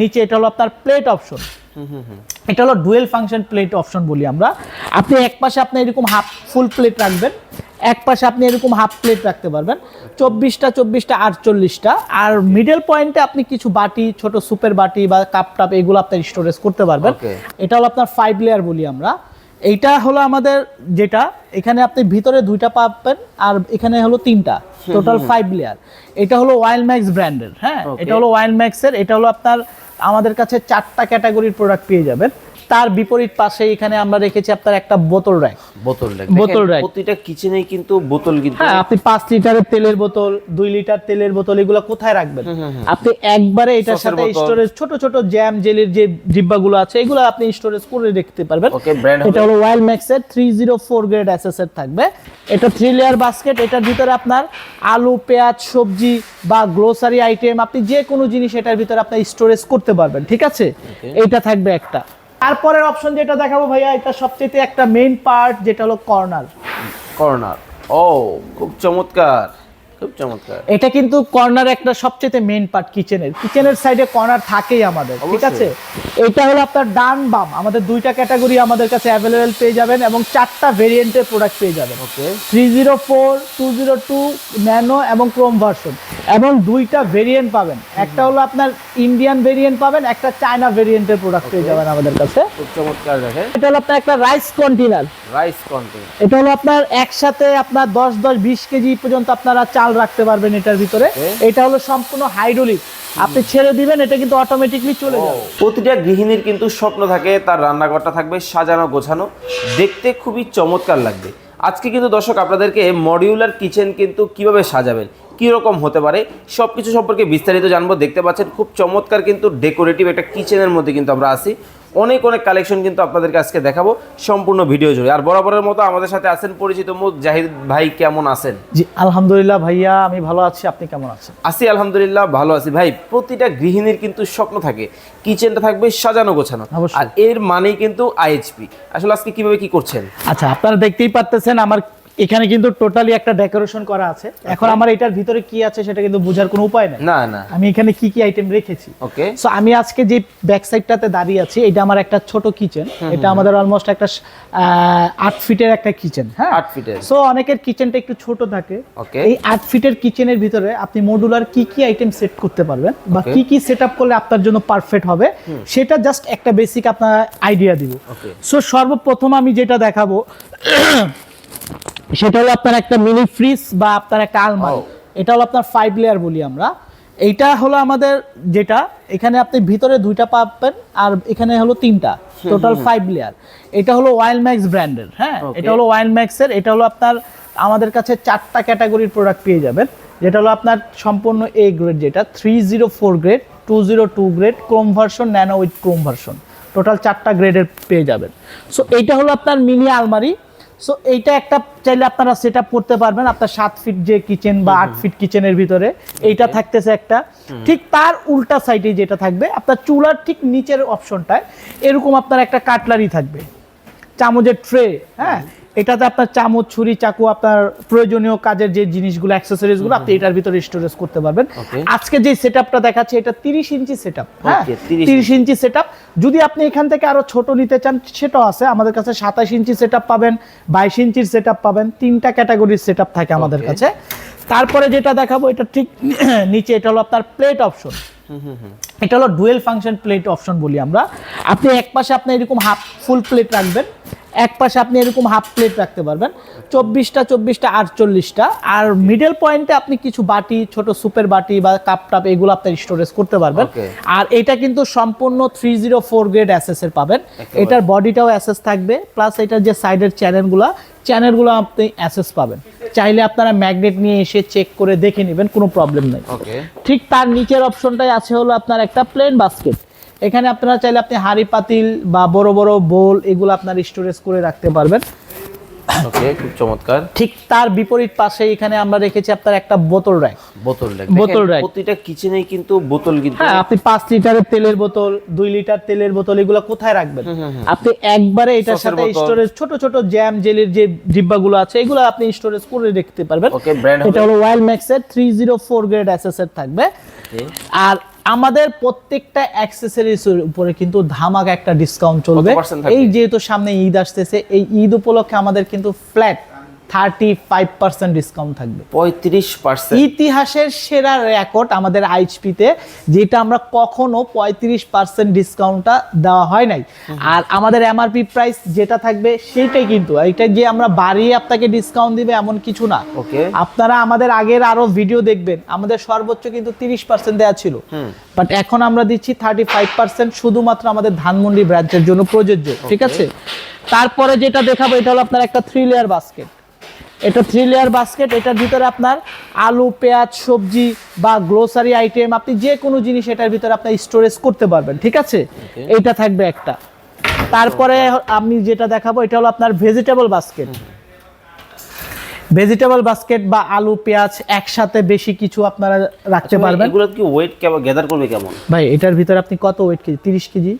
নিচে এটা হলো আপনার প্লেট অপশন এটা হলো ডুয়েল ফাংশন প্লেট অপশন বলি আমরা। আপনি এক পাশে আপনি এরকম হাফ ফুল প্লেট রাখবেন এক পাশে আপনি এরকম হাফ প্লেট রাখতে পারবেন। চব্বিশটা চব্বিশটা আটচল্লিশটা। আর মিডল পয়েন্টে আপনি কিছু বাটি ছোট সুপের বাটি বা কাপ টাপ এগুলো আপনার স্টোরেজ করতে পারবেন। এটা হলো আপনার ফাইভ লেয়ার বলি আমরা। এইটা হলো আমাদের যেটা এখানে আপনি ভিতরে দুইটা পাবেন আর এখানে হলো তিনটা টোটাল ফাইভ লেয়ার এটা হলো ওয়াইল্ড ম্যাক্স ব্র্যান্ডের হ্যাঁ? এটা হলো ওয়াইল্ড ম্যাক্সের এটা হলো আপনার আমাদের কাছে চারটা ক্যাটাগরির প্রোডাক্ট পেয়ে যাবেন। তার বিপরীত পাশে এখানে আমরা রেখেছি আপনার একটা বোতল র্যাক বোতল rack। বোতল rack। প্রতিটা কিচেনেই কিন্তু বোতল কিন্তু হ্যাঁ আপনি পাঁচ লিটারের তেলের বোতল দুই লিটার তেলের বোতল এগুলো কোথায় রাখবেন? আপনি একবারে এটার সাথে স্টোরেজ ছোট ছোট জ্যাম জেলির যে ডিব্বাগুলো আছে এগুলো আপনি স্টোরেজ করে রাখতে পারবেন। এটা হলো ওয়াইল্ড ম্যাক্সের থ্রি জিরো ফোর গ্রেড এসএসএর থাকবে। এটা থ্রি লেয়ার বাস্কেট এটার ভিতরে আপনার আলু পেঁয়াজ সবজি বা গ্রোসারি আইটেম আপনি যে কোনো জিনিস এটার ভিতরে আপনি স্টোরেজ করতে পারবেন ঠিক আছে? এটা থাকবে একটা। তারপরের অপশন যেটা দেখাবো ভাইয়া এটা সবচেয়ে একটা মেইন পার্ট যেটা হলো কর্নার কর্নার ও খুব চমৎকার খুব চমৎকার। এটা কিন্তু কর্নার একটা সবচেয়ে মেইন পার্ট কিচেনের কিচেনের সাইডে কর্নার থাকেই আমাদের ঠিক আছে? এটা হলো আপনার ডান বাম আমাদের দুইটা ক্যাটাগরি আমাদের কাছে অ্যাভেলেবেল পেয়ে যাবেন এবং চারটা ভেরিয়েন্টের প্রোডাক্ট পেয়ে যাবেন। Okay three zero four two zero two nano এবং ক্রোম ভার্সন এবং দুইটা ভেরিয়েন্ট পাবেন। একটা হলো আপনার ইন্ডিয়ান ভেরিয়েন্ট পাবেন একটা চায়না ভেরিয়েন্টের প্রোডাক্ট পেয়ে যাবেন আমাদের কাছে। খুব চমৎকার এটা হলো আপনার একটা রাইস কন্টেনার রাইস কন্টেন্ট এটা হলো আপনার একসাথে আপনার দশ দশ বিশ কেজি পর্যন্ত আপনারা চাল রাখতে পারবেন এটার ভিতরে। এটা হলো সম্পূর্ণ হাইড্রোলিক আপনি ছেড়ে দিবেন এটা কিন্তু অটোমেটিকলি চলে যাবে। প্রতিটা গৃহিণীর কিন্তু স্বপ্ন থাকে তার রান্নাঘরটা থাকবে সাজানো গোছানো। দেখতে খুবই চমৎকার লাগবে। আজকে কিন্তু দর্শক আপনাদেরকে মডিউলার কিচেন কিন্তু কীভাবে সাজাবেন কী রকম হতে পারে সব কিছু সম্পর্কে বিস্তারিত জানব। দেখতে পাচ্ছেন খুব চমৎকার কিন্তু ডেকোরেটিভ একটা কিচেনের মধ্যে কিন্তু আমরা আসি অনেক অনেক কালেকশন কিন্তু আপনাদেরকে আজকে দেখাবো সম্পূর্ণ ভিডিও জুড়ে। আর বরাবরের মতো আমাদের সাথে আছেন পরিচিত মুখ জাহিদ ভাই কেমন আছেন? জি আলহামদুলিল্লাহ ভাইয়া আমি ভালো আছি আপনি কেমন আছেন? আছি আলহামদুলিল্লাহ ভালো আছি। ভাই প্রতিটা গৃহিণীর কিন্তু স্বপ্ন থাকে কিচেনটা থাকবে সাজানো গোছানো। আর এর মানেই কিন্তু আইএইচপি আসলে আজকে কীভাবে কি করছেন? আচ্ছা আপনারা দেখতেই পারতেছেন আমার এখানে কিন্তু টোটালি একটা ডেকোরেশন করা আছে। এখন আমার এটার ভিতরে কি আছে সেটা কিন্তু বোঝার কোনো উপায় নাই। না না। আমি এখানে কি কি আইটেম রেখেছি। ওকে সো আমি আজকে যে ব্যাক সাইডটাতে দাঁড়িয়ে আছি এটা আমার একটা ছোট কিচেন এটা আমাদের অলমোস্ট একটা আট ফিটের একটা কিচেন হ্যাঁ? আট ফিটের। সো অনেকের কিচেনটা একটু ছোট থাকে। Okay. এই আট ফিটের কিচেনের ভিতরে আপনি মডুলার কি কি আইটেম সেট করতে পারবেন বা কি কি সেট করলে আপনার জন্য পারফেক্ট হবে সেটা জাস্ট একটা বেসিক আপনার আইডিয়া দিব. সো সর্বপ্রথম আমি যেটা দেখাবো সেটা হলো আপনার একটা মিনি ফ্রিজ বা আপনার একটা আলমারি। Oh. এটা হলো আপনার ফাইভ লেয়ার বলি আমরা। এইটা হলো আমাদের যেটা এখানে আপনি ভিতরে দুইটা পাবেন আর এখানে হলো তিনটা টোটাল ফাইভ লেয়ার এটা হলো ওয়াইল্ড ম্যাক্স ব্র্যান্ডের হ্যাঁ? এটা হলো ওয়াইল্ড ম্যাক্সের এটা হলো আপনার আমাদের কাছে চারটা ক্যাটাগরির প্রোডাক্ট পেয়ে যাবেন। যেটা হলো আপনার সম্পূর্ণ এ গ্রেড যেটা three zero four grade two zero two grade chrome version nano with chrome version total চারটা গ্রেডের পেয়ে যাবেন। সো এইটা হলো আপনার মিনি আলমারি। সো এইটা একটা চাইলে আপনারা সেট আপ করতে পারবেন আপনার সাত ফিট যে কিচেন বা আট ফিট কিচেনের ভিতরে। এইটা থাকতেছে একটা। ঠিক তার উল্টা সাইডে যেটা থাকবে আপনার চুলার ঠিক নিচের অপশনটায় এরকম আপনার একটা কাটলারি থাকবে। চামচের ট্রে হ্যাঁ? এটাতে আপনার চামচ ছুরি চাকু আপনার প্রয়োজনীয় কাজের যে জিনিসগুলো অ্যাক্সেসরিজগুলো আপনি এটার ভিতরে স্টোরেজ করতে পারবেন। আজকে যে সেটআপটা দেখাচ্ছে এটা তিরিশ ইঞ্চি সেটআপ হ্যাঁ? 30 তিরিশ ইঞ্চি সেটআপ যদি আপনি এখান থেকে আরও ছোট নিতে চান সেটাও আছে। আমাদের কাছে সাতাশ ইঞ্চি সেটআপ পাবেন বাইশ ইঞ্চির সেটআপ পাবেন তিনটা ক্যাটাগরির সেটআপ থাকে আমাদের কাছে। তারপরে যেটা দেখাবো এটা ঠিক নিচে এটা হলো আপনার প্লেট অপশন এটা হলো ডুয়েল ফাংশন প্লেট অপশন বলি আমরা। আপনি এক পাশে আপনি এরকম হাফ ফুল প্লেট রাখবেন এক পাশে আপনি এরকম হাফ প্লেট রাখতে পারবেন। চব্বিশটা চব্বিশটা আটচল্লিশটা। আর মিডল পয়েন্টে আপনি কিছু বাটি ছোট সুপের বাটি বা কাপ টাপ এগুলো আপনি স্টোরেজ করতে পারবেন। আর এটা কিন্তু সম্পূর্ণ three zero four grade SS এর পাবেন। এটার বডিটাও অ্যাসেস থাকবে প্লাস এটার যে সাইডের চ্যানেলগুলো চ্যানেলগুলো আপনি অ্যাসেস পাবেন। চাইলে আপনারা ম্যাগনেট নিয়ে এসে চেক করে দেখে নেবেন কোনো প্রবলেম নেই। ঠিক তার নিচের অপশনটাই আছে হলো আপনার একটা প্লেন বাস্কেট এখানে আপনারা চাইলে আপনি হাঁড়ি পাতিল বা বড় বড় বোল এগুলো আপনার স্টোরেজ করে রাখতে পারবেন। ওকে খুব চমৎকার। ঠিক তার বিপরীত পাশে এখানে আমরা রেখেছি আপনার একটা বোতল র্যাক বোতল rack। বোতল rack। প্রতিটা কিচেনেই কিন্তু বোতল কিন্তু হ্যাঁ আপনি পাঁচ লিটারের তেলের বোতল দুই লিটার তেলের বোতল এগুলো কোথায় রাখবেন? আপনি একবারে এটার সাথে স্টোরেজ ছোট ছোট জ্যাম জেলির যে ডিব্বাগুলো আছে এগুলো আপনি স্টোরেজ করে রাখতে পারবেন। ওকে ব্র্যান্ড এটা হলো ওয়াইল্ড ম্যাক্সের three zero four grade SS এর থাকবে। আর আমাদের প্রত্যেকটা অ্যাক্সেসরিজ উপরে কিন্তু ধামাকা একটা ডিসকাউন্ট চলবে? এই যেহেতু সামনে ঈদ আসতেছে এই ঈদ উপলক্ষে আমাদের কিন্তু flat thirty five percent discount থাকবে। পঁয়ত্রিশ পার্সেন্ট ইতিহাসের সেরা রেকর্ড আমাদের আইচপিতে যেটা আমরা কখনো পঁয়ত্রিশ পার্সেন্ট ডিসকাউন্টটা দেওয়া হয় নাই। আর আমাদের এমআরপি প্রাইস যেটা থাকবে সেইটাই কিন্তু। এটা যে আমরা বাড়িয়ে আপনাকে ডিসকাউন্ট দিবে এমন কিছু না। ওকে। আপনারা আমাদের আগের আরও ভিডিও দেখবেন আমাদের সর্বোচ্চ কিন্তু তিরিশ পার্সেন্ট দেওয়া ছিল। বাট এখন আমরা দিচ্ছি থার্টি ফাইভ পার্সেন্ট শুধুমাত্র আমাদের ধানমন্ডি ব্রাঞ্চের জন্য প্রযোজ্য ঠিক আছে? তারপরে যেটা দেখাবো এটা হলো আপনার একটা থ্রি লেয়ার বাস্কেট এটা থ্রি লেয়ার বাস্কেট এটার ভিতরে আপনার আলু পেঁয়াজ সবজি বা গ্লোসারি আইটেম আপনি যে কোনো জিনিস এটার ভিতরে আপনার স্টোরেজ করতে পারবেন ঠিক আছে? এটা থাকবে একটা। তারপরে আমি যেটা দেখাবো এটা হলো আপনার ভেজিটেবল বাস্কেট ভেজিটেবল বাস্কেট বা আলু পেঁয়াজ একসাথে বেশি কিছু আপনারা রাখতে পারবেন। এগুলো কি ওয়েট গ্যাদার করবে কেমন? ভাই এটার ভিতরে আপনি কত ওয়েট কেজি? তিরিশ কেজি?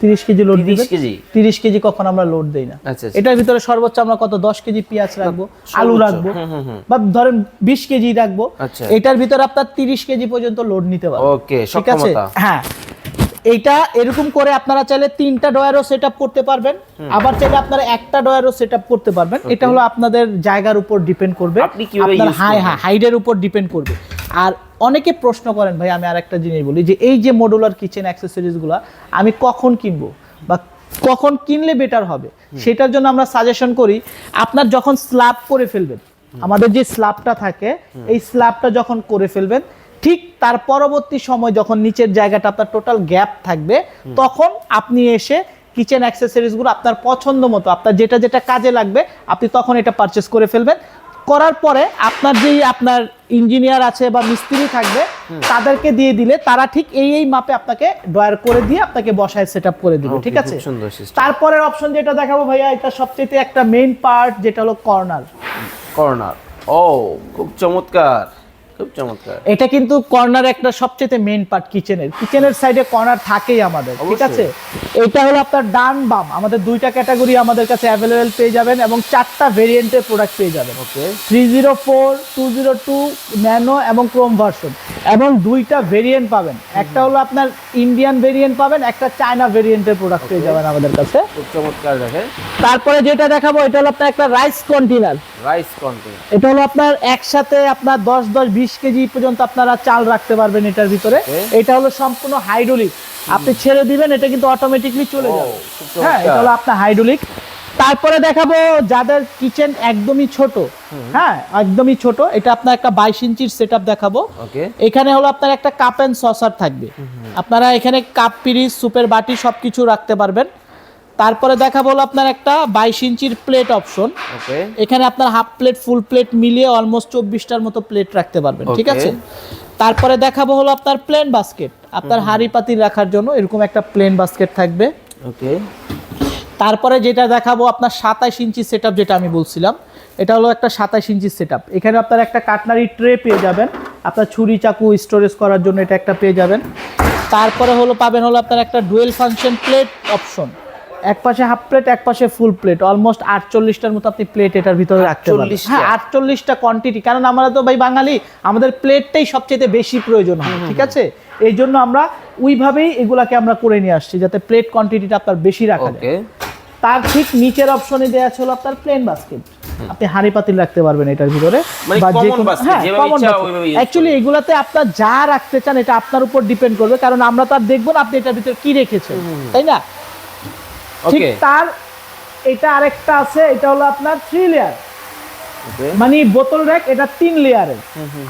তিরিশ কেজি লোড 30 কেজি? তিরিশ কেজি কখন আমরা লোড দেই না। আচ্ছা, আচ্ছা। এটার ভিতরে সর্বোচ্চ আমরা কত? দশ কেজি পেঁয়াজ রাখব আলু রাখব। বা ধরেন বিশ কেজি রাখব আচ্ছা। এটার ভিতরে আপনার তিরিশ কেজি পর্যন্ত লোড নিতে পারবেন। ওকে ঠিক আছে? হ্যাঁ। এইটা এরকম করে আপনারা চাইলে তিনটা ডয়ারও সেট করতে পারবেন। আবার চাইলে আপনারা একটা ডয়ারও সেট করতে পারবেন। এটা হলো আপনাদের জায়গার উপর ডিপেন্ড করবে। আপনার হাই হাইডের উপর ডিপেন্ড করবে। আর অনেকে প্রশ্ন করেন ভাই আমি আরেকটা জিনিস বলি যে এই যে মডুলার কিচেন অ্যাক্সেসরিজগুলো আমি কখন কিনবো বা কখন কিনলে বেটার হবে? সেটার জন্য আমরা সাজেশন করি আপনার যখন স্ল্যাব করে ফেলবেন আমাদের যে স্ল্যাবটা থাকে এই স্ল্যাবটা যখন করে ফেলবেন ঠিক তার পরবর্তী সময় যখন নিচের জায়গাটা আপনার টোটাল গ্যাপ থাকবে তখন আপনি এসে কিচেন অ্যাক্সেসরিজগুলো আপনার পছন্দ মতো আপনার যেটা যেটা কাজে লাগবে আপনি তখন এটা পারচেস করে ফেলবেন। করার পরে আপনার যেই আপনার ইঞ্জিনিয়ার আছে বা মিস্ত্রি থাকবে তাদেরকে দিয়ে দিলে তারা ঠিক এই এই মাপে আপনাকে ড্রয়ার করে দিয়ে আপনাকে বসায় সেট করে দিবে ঠিক আছে? তারপরের অপশন যেটা দেখাবো ভাইয়া এটা সবচেয়ে একটা মেইন পার্ট যেটা হলো কর্নার কর্নার ও খুব চমৎকার। খুব চমৎকার। এটা কিন্তু কর্নার একটা সবচেয়ে মেইন পার্ট কিচেনের কিচেনের সাইডে কর্নার থাকেই আমাদের ঠিক আছে? এটা হলো আপনার ডান বাম। আমাদের দুইটা ক্যাটাগরি আমাদের কাছে অ্যাভেলেবেল পেয়ে যাবেন এবং চারটা ভেরিয়েন্টের প্রোডাক্ট পেয়ে যাবেন। Okay three zero four two zero two nano এবং ক্রোম ভার্সন এবং দুইটা ভেরিয়েন্ট পাবেন। একটা হলো আপনার ইন্ডিয়ান ভেরিয়েন্ট পাবেন একটা চায়না ভেরিয়েন্টের প্রোডাক্ট পেয়ে যাবেন আমাদের কাছে। চমৎকার দেখেন। তারপরে যেটা দেখাবো এটা হলো আপনার একটা রাইস কন্টেনার রাইস কন্টেন্ট এটা হলো আপনার একসাথে আপনার দশ দশ বিশ কেজি পর্যন্ত আপনারা চাল রাখতে পারবেন এটার ভিতরে। এটা হলো সম্পূর্ণ হাইড্রোলিক আপনি ছেড়ে দিবেন এটা কিন্তু অটোমেটিকলি চলে Oh, যাবে। হ্যাঁ এটা হলো আপনার হাইড্রোলিক তারপরে দেখাবো যাদের কিচেন একদমই ছোট। হ্যাঁ একদমই ছোট। এটা আপনার একটা বাইশ ইঞ্চির সেট দেখাবো। এখানে হলো আপনার একটা কাপ অ্যান্ড সসার থাকবে। আপনারা এখানে কাপ পিরিচ সুপের বাটি সব কিছু রাখতে পারবেন। তারপরে দেখাবো হলো আপনার একটা বাইশ ইঞ্চির প্লেট অপশন এখানে আপনার হাফ প্লেট ফুল প্লেট মিলিয়ে অলমোস্ট চব্বিশটার মতো প্লেট রাখতে পারবেন ঠিক আছে? তারপরে দেখাবো হলো আপনার প্লেন বাস্কেট আপনার হাঁড়ি পাতিল রাখার জন্য এরকম একটা প্লেন বাস্কেট থাকবে। ওকে। তারপরে যেটা দেখাবো আপনার সাতাশ ইঞ্চি সেট যেটা আমি বলছিলাম এটা হলো একটা সাতাশ ইঞ্চি সেট এখানে আপনার একটা কাটনারি ট্রে পেয়ে যাবেন। আপনার ছুরি চাকু স্টোরেজ করার জন্য এটা একটা পেয়ে যাবেন। তারপরে হলো পাবেন হলো আপনার একটা ডুয়েল ফাংশন প্লেট অপশন এক পাশে হাফ প্লেট এক পাশে ফুল প্লেট অলমোস্ট আটচল্লিশটার মতো আপনি প্লেট এটার ভিতরে রাখতে পারবেন। হ্যাঁ আটচল্লিশটা কোয়ান্টিটি কারণ আমরা তো ভাই বাঙালি আমাদের প্লেটটাই সবচেয়ে বেশি প্রয়োজন হয় ঠিক আছে? এই জন্য আমরা ওইভাবেই এগুলাকে আমরা করে নিয়ে আসছি যাতে প্লেট কোয়ান্টিটিটা আপনার বেশি রাখা যায়। তার ঠিক নিচের অপশনে দেওয়া ছিল আপনার প্লেন বাস্কেট আপনি হাঁড়ি পাতিল রাখতে পারবেন এটার ভিতরে। মানে অ্যাকচুয়ালি এগুলাতে আপনার যা রাখতে চান এটা আপনার উপর ডিপেন্ড করবে কারণ আমরা তার দেখব না আপনি এটার ভিতরে কি রেখেছেন তাই না? ঠিক তার এটা আরেকটা আছে এটা হলো আপনার থ্রি লেয়ার মানে বোতল র্যাক এটা তিন লেয়ারের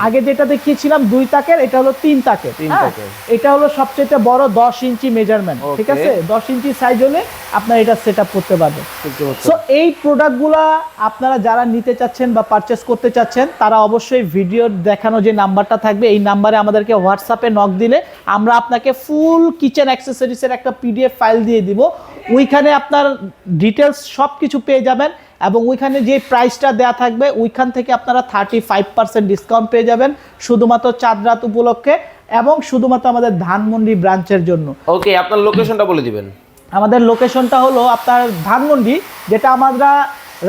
আগে যেটা দেখিয়েছিলাম দুই তাকের এটা হলো তিন তাকের। হ্যাঁ? এটা হলো সবচেয়ে বড় দশ ইঞ্চি মেজারমেন্ট ঠিক আছে? দশ ইঞ্চি সাইজ হলে আপনার এটা সেট করতে পারবেন। সো এই প্রোডাক্টগুলা আপনারা যারা নিতে চাচ্ছেন বা পারচেস করতে চাচ্ছেন তারা অবশ্যই ভিডিও দেখানো যে নাম্বারটা থাকবে এই নাম্বারে আমাদেরকে হোয়াটসঅ্যাপে নক দিলে আমরা আপনাকে ফুল কিচেন অ্যাক্সেসরিজের একটা পিডিএফ ফাইল দিয়ে দিব। ওইখানে আপনার ডিটেলস সব কিছু পেয়ে যাবেন। এবং ওইখানে যে প্রাইসটা দেয়া থাকবে ওইখান থেকে আপনারা থার্টি ফাইভ পার্সেন্ট ডিসকাউন্ট পেয়ে যাবেন শুধুমাত্র চাঁদ রাত উপলক্ষে এবং শুধুমাত্র আমাদের ধানমন্ডি ব্রাঞ্চের জন্য। ওকে আপনার লোকেশনটা বলে দিবেন। আমাদের লোকেশনটা হলো আপনার ধানমন্ডি যেটা আমরা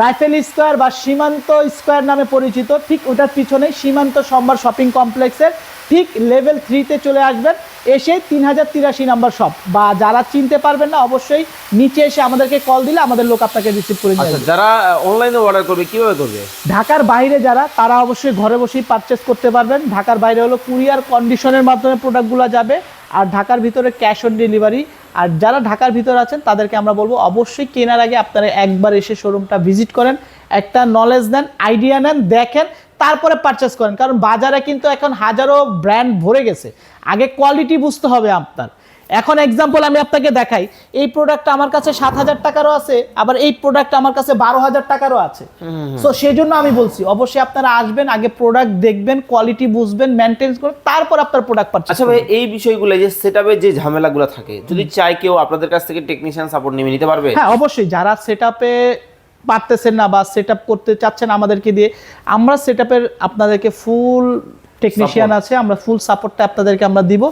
রাইফেল স্কোয়ার বা সীমান্ত স্কোয়ার নামে পরিচিত ঠিক ওটার পিছনে সীমান্ত সম্বার শপিং কমপ্লেক্সের ঠিক লেভেল থ্রিতে চলে আসবেন। এসে তিন হাজার তিরাশি নাম্বার শপ বা যারা চিনতে পারবেন না অবশ্যই নিচে এসে আমাদেরকে কল দিলে আমাদের লোক আপনাকে রিসিভ করে নিয়ে আচ্ছা যারা অনলাইনে অর্ডার করবে কীভাবে করবে? ঢাকার বাইরে যারা তারা অবশ্যই ঘরে বসেই পারচেস করতে পারবেন। ঢাকার বাইরে হলো কুরিয়ার কন্ডিশনের মাধ্যমে প্রোডাক্টগুলো যাবে। আর ঢাকার ভিতরে ক্যাশ অন ডেলিভারি আর যারা ঢাকার ভিতরে আছেন তাদেরকে আমরা বলব অবশ্যই কেনার আগে আপনারা একবার এসে শোরুমটা ভিজিট করেন। একটা নলেজ নেন আইডিয়া নেন দেখেন তারপরে পারচেস করেন। কারণ বাজারে কিন্তু এখন হাজারো ব্র্যান্ড ভরে গেছে। আগে কোয়ালিটি বুঝতে হবে আপনার। এখন এক্সাম্পল আমি আপনাকে দেখাই। এই প্রোডাক্ট আমার কাছে সাত হাজার টাকারও আছে আবার এই প্রোডাক্ট আমার কাছে বারো হাজার টাকারও আছে। সো সেই জন্য আমি বলছি অবশ্যই আপনারা আসবেন আগে প্রোডাক্ট দেখবেন কোয়ালিটি বুঝবেন মেনটেন করবেন তারপর আপনার প্রোডাক্ট পারচেস আচ্ছা ভাই এই বিষয়গুলো যে সেটআপে যে ঝামেলাগুলো থাকে যদি চাই কেউ আপনাদের কাছ থেকে টেকনিশিয়ান সাপোর্ট নিয়ে নিতে পারবে? হ্যাঁ অবশ্যই। যারা সেট আপে পারতেছেন না বা সেট আপ করতে চাচ্ছেন আমাদেরকে দিয়ে আমরা সেট আপের আপনাদেরকে ফুল টেকনিশিয়ান আছে আমরা ফুল সাপোর্টটা আপনাদেরকে আমরা দিব।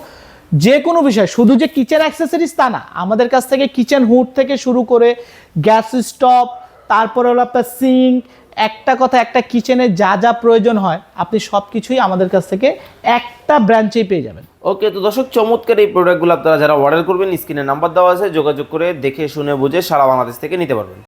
যে কোনো বিষয় শুধু যে কিচেন অ্যাক্সেসরিজ তা না আমাদের কাছ থেকে কিচেন হুড থেকে শুরু করে গ্যাস স্টপ তারপরে হলো আপনার সিঙ্ক একটা কথা একটা কিচেনে যা যা প্রয়োজন হয় আপনি সব কিছুই আমাদের কাছ থেকে একটা ব্রাঞ্চেই পেয়ে যাবেন। ওকে তো দর্শক চমৎকার এই প্রোডাক্টগুলো আপনারা যারা অর্ডার করবেন স্ক্রিনে নাম্বার দেওয়া আছে যোগাযোগ করে দেখে শুনে বুঝে সারা বাংলাদেশ থেকে নিতে পারবেন।